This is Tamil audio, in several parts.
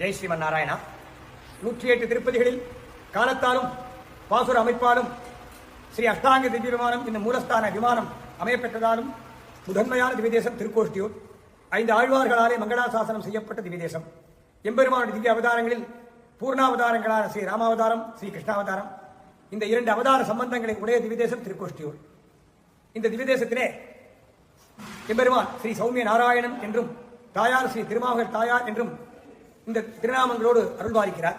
ஜெய் ஸ்ரீமன் நாராயணா. நூற்றி எட்டு திருப்பதிகளில் காலத்தாலும் பாசுர அமைப்பாலும் ஸ்ரீ அஷ்டாங்க திவ்ய விமானம் இந்த மூலஸ்தான விமானம் அமையப்பெற்றதாலும் முதன்மையான திவிதேசம் திருக்கோஷ்டியூர். ஐந்து ஆழ்வார்களாலே மங்களாசாசனம் செய்யப்பட்ட திவிதேசம் எம்பெருமானுடைய திவ்ய அவதாரங்களில் பூர்ணாவதாரங்களான ஸ்ரீ ராமாவதாரம் ஸ்ரீ கிருஷ்ணாவதாரம் இந்த இரண்டு அவதார சம்பந்தங்களை உடைய திவிதேசம் திருக்கோஷ்டியூர். இந்த திவிதேசத்திலே எம்பெருமான் ஸ்ரீ சௌமிய நாராயணன் என்றும் தாயார் ஸ்ரீ திருமாவகர் தாயார் என்றும் இந்த திருநாமங்களோடு அருள்வாரிக்கிறார்.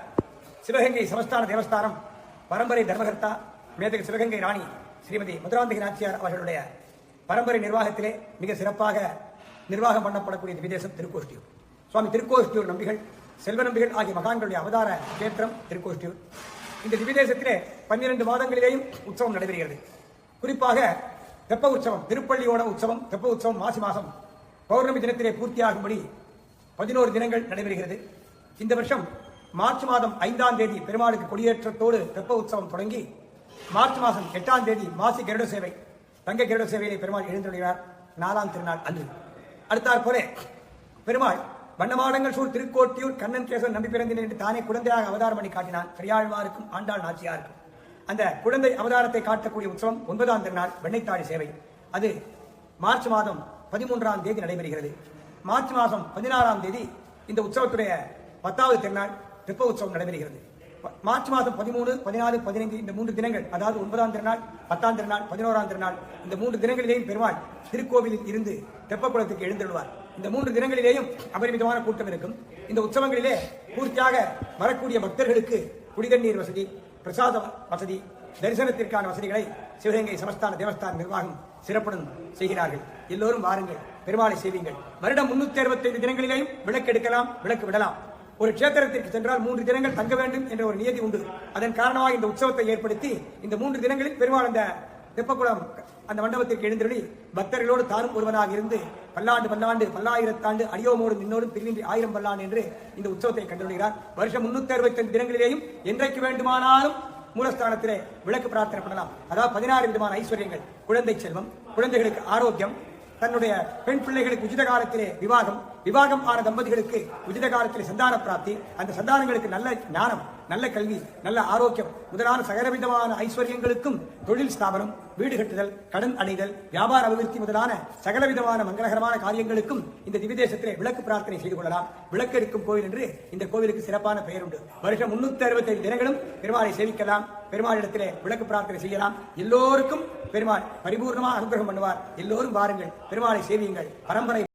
சிவகங்கை சமஸ்தான தேவஸ்தானம் பரம்பரை தர்மகர்த்தா மேதக சிவகங்கை ராணி ஸ்ரீமதி மதுராந்தகி நாச்சியார் அவர்களுடைய பரம்பரை நிர்வாகத்திலே மிக சிறப்பாக நிர்வாகம் பண்ணப்படக்கூடிய விதேசம் திருக்கோஷ்டியூர். சுவாமி திருக்கோஷ்டியூர் நம்பிகள் செல்வ நம்பிகள் ஆகிய மகான்களுடைய அவதார கேத்திரம் திருக்கோஷ்டியூர். இந்த திவிதேசத்திலே பன்னிரண்டு மாதங்களிலேயும் உற்சவம் நடைபெறுகிறது. குறிப்பாக தெப்ப உற்சவம் திருப்பள்ளியோட உற்சவம் தெப்ப உற்சவம் மாசி மாசம் பௌர்ணமி தினத்திலே பூர்த்தியாகும்படி பதினோரு தினங்கள் நடைபெறுகிறது. இந்த வருஷம் மார்ச் மாதம் ஐந்தாம் தேதி பெருமாளுக்கு கொடியேற்றத்தோடு தெப்ப உற்சவம் தொடங்கி மார்ச் மாதம் எட்டாம் தேதி மாசி கருட சேவை தங்க கருட சேவையிலே பெருமாள் எழுந்துள்ளார் நாலாம் திருநாள் அன்று. அடுத்தாற் போல பெருமாள் வண்ணமாடங்கள் சூழ் திருக்கோட்டியூர் கண்ணன் கேசவன் நம்பி பிறந்தேன் என்று தானே குழந்தையாக அவதாரம் பண்ணி காட்டினான். பெரியாழ்வாருக்கும் ஆண்டாள் நாச்சியாருக்கும். அந்த குழந்தை அவதாரத்தை காட்டக்கூடிய உற்சவம் ஒன்பதாம் திருநாள் வெண்ணைத்தாழி சேவை. அது மார்ச் மாதம் பதிமூன்றாம் தேதி நடைபெறுகிறது. மார்ச் மாதம் பதினாறாம் தேதி இந்த உற்சவத்துடைய பத்தாவது திருநாள் தெப்ப உற்சவம் நடைபெறுகிறது. மார்ச் மாதம் பதிமூணு பதினாலு பதினைந்து இந்த மூன்று தினங்கள் அதாவது ஒன்பதாம் திருநாள் பத்தாம் திருநாள் பதினோராம் திருநாள் இந்த மூன்று தினங்களிலேயும் பெருமாள் திருக்கோவிலில் இருந்து தெப்பக்குளத்துக்கு எழுந்தெழுவார் இந்த மூன்று தினங்களிலேயும் அபரிமிதமான கூட்டம் இருக்கும். இந்த உற்சவங்களிலே பூர்த்தியாக வரக்கூடிய பக்தர்களுக்கு குடிதண்ணீர் வசதி பிரசாத வசதி தரிசனத்திற்கான வசதிகளை சிவகங்கை சமஸ்தான தேவஸ்தான நிர்வாகம் சிறப்புடன் செய்கிறார்கள். எல்லோரும் வாருங்கள் பெருமாளை செய்வீங்கள் வருடம் முன்னூத்தி அறுபத்தைந்து தினங்களிலேயும் விளக்கு எடுக்கலாம் விளக்கு விடலாம். ஒரு கஷேத்திரத்திற்கு சென்றால் மூன்று தினங்கள் தங்க வேண்டும் என்ற ஒரு நியதி உண்டு. அதன் காரணமாக இந்த உற்சவத்தை ஏற்படுத்தி இந்த மூன்று தினங்களில் பெருமாள் அந்த தெப்பக்குளம் அந்த மண்டபத்திற்கு எழுந்தருளி பக்தர்களோடு தானும் ஒருவனாக இருந்து பல்லாண்டு பல்லாண்டு பல்லாயிரத்தாண்டு அடியோமோடும் இன்னோடும் பிரிவின்றி ஆயிரம் பல்லாண்டு என்று இந்த உற்சவத்தை கண்டுள்ளார் வருஷம் முன்னூத்தி அறுபத்தைந்து தினங்களிலேயும் என்றைக்கு வேண்டுமானாலும் மூலஸ்தானத்திலே விளக்கு பிரார்த்தனை பண்ணலாம். அதாவது பதினாறு விதமான ஐஸ்வர்யங்கள். குழந்தை செல்வம் குழந்தைகளுக்கு ஆரோக்கியம் தன்னுடைய பெண் பிள்ளைகளுக்கு உச்சித காலத்திலே விவாகம் விவாகம் ஆன தம்பதிகளுக்கு உச்சித காலத்திலே சந்தான பிராப்தி அந்த சந்தானங்களுக்கு நல்ல ஞானம். நல்ல கல்வி நல்ல ஆரோக்கியம் முதலான சகலவிதமான ஐஸ்வர்யங்களுக்கும் தொழில் ஸ்தாபனம் வீடு கட்டுதல் கடன் அடைதல் வியாபார அபிவிருத்தி முதலான சகலவிதமான மங்களகரமான காரியங்களுக்கும் இந்த திவிதேசத்திலே விளக்கு பிரார்த்தனை செய்து கொள்ளலாம். விளக்கு எடுக்கும் கோவில் என்று இந்த கோவிலுக்கு சிறப்பான பெயர் உண்டு வருஷம் முன்னூத்தி அறுபத்தைந்து தினங்களும் பெருமாளை சேவிக்கலாம். பெருமாளிடத்திலே விளக்கு பிரார்த்தனை செய்யலாம். எல்லோருக்கும் பெருமாள் பரிபூர்ணமாக அனுகிரகம் பண்ணுவார். எல்லோரும் வாருங்கள். பெருமாளை சேவியுங்கள். பரம்பரை